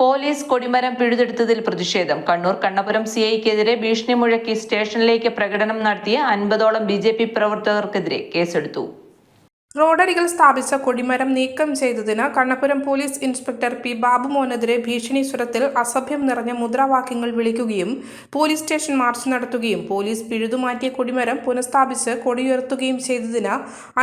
Police കൊടിമരം പിഴുതെടുത്തതിൽ പ്രതിഷേധം. Kannur Kannapuram C ഐക്കെതിരെ ഭീഷണി മുഴക്കി സ്റ്റേഷനിലേക്ക് പ്രകടനം നടത്തിയ അൻപതോളം ബി പ്രവർത്തകർക്കെതിരെ കേസെടുത്തു. റോഡരികിൽ സ്ഥാപിച്ച കൊടിമരം നീക്കം ചെയ്തതിന് കണ്ണപുരം പോലീസ് ഇൻസ്പെക്ടർ പി ബാബുമോനെതിരെ ഭീഷണി സ്വരത്തിൽ അസഭ്യം നിറഞ്ഞ മുദ്രാവാക്യങ്ങൾ വിളിക്കുകയും പോലീസ് സ്റ്റേഷൻ മാർച്ച് നടത്തുകയും പോലീസ് പിഴുതുമാറ്റിയ കൊടിമരം പുനഃസ്ഥാപിച്ച് കൊടിയുയർത്തുകയും ചെയ്തതിന്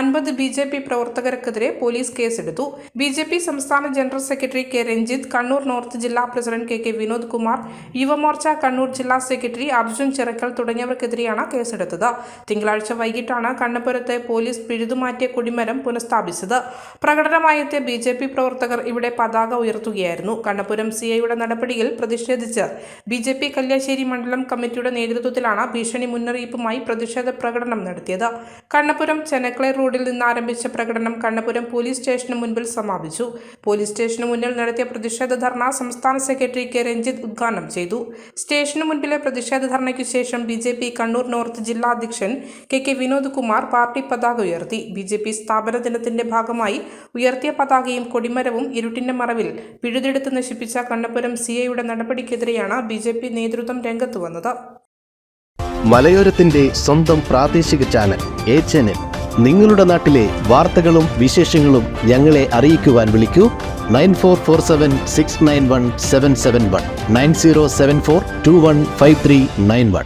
അൻപത് ബി ജെ പി പ്രവർത്തകർക്കെതിരെ പോലീസ് കേസെടുത്തു. ബി ജെ പി സംസ്ഥാന general secretary K Ranjith Kannur north ജില്ലാ president K K Vinod Kumar Yuvamorcha Kannur ജില്ലാ സെക്രട്ടറി അർജുൻ ചിറക്കൽ തുടങ്ങിയവർക്കെതിരെയാണ് കേസെടുത്തത്. തിങ്കളാഴ്ച വൈകിട്ടാണ് കണ്ണപുരത്തെ പോലീസ് പിഴുതുമാറ്റിയ കൊടിമരം പുനഃസ്ഥാപിച്ചത്. പ്രകടനമായെത്തിയ ബി ജെ പി പ്രവർത്തകർ ഇവിടെ പതാക ഉയർത്തുകയായിരുന്നു. കണ്ണപുരം സി ഐയുടെ നടപടിയിൽ പ്രതിഷേധിച്ച് ബി ജെ പി കല്യാശ്ശേരി മണ്ഡലം കമ്മിറ്റിയുടെ നേതൃത്വത്തിലാണ് ഭീഷണി മുന്നറിയിപ്പുമായി പ്രതിഷേധ പ്രകടനം നടത്തിയത്. കണ്ണപുരം ചെനക്ലേ റോഡിൽ നിന്ന് ആരംഭിച്ച പ്രകടനം കണ്ണപുരം പോലീസ് സ്റ്റേഷന് മുൻപിൽ സമാപിച്ചു. പോലീസ് സ്റ്റേഷന് മുന്നിൽ നടത്തിയ പ്രതിഷേധ ധർണ സംസ്ഥാന സെക്രട്ടറി കെ രഞ്ജിത്ത് ഉദ്ഘാടനം ചെയ്തു. സ്റ്റേഷന് മുൻപിലെ പ്രതിഷേധ ധർണയ്ക്കു ശേഷം B J P Kannur north ജില്ലാ അധ്യക്ഷൻ K K Vinod Kumar party പതാക ഉയർത്തി. ബി ജെ പി സ്ഥാപന ദിനത്തിന്റെ ഭാഗമായി ഉയർത്തിയ പതാകയും കൊടിമരവും ഇരുട്ടിന്റെ മറവിൽ പിഴുതെടുത്ത് നശിപ്പിച്ച കണ്ണപുരം സി ഐയുടെ നടപടിക്കെതിരെയാണ് ബി ജെ പി നേതൃത്വം രംഗത്ത് വന്നത്. മലയോരത്തിന്റെ സ്വന്തം പ്രാദേശിക ചാനൽ എ ചാനൽ. നിങ്ങളുടെ നാട്ടിലെ വാർത്തകളും വിശേഷങ്ങളും ഞങ്ങളെ അറിയിക്കുവാൻ വിളിക്കൂ. Nine four four seven six nine one seven seven one. Nine zero seven four two one five three nine one.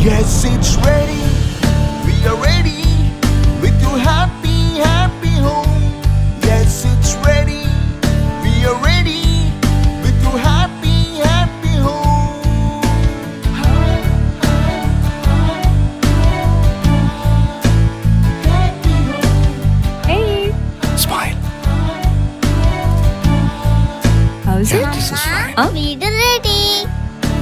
Yes, it's ready. We are ready with your happy, happy home. Yes, it's ready. We are ready with your happy, happy home. Hey, Smile. how's it? This is fine. Huh? We the ready.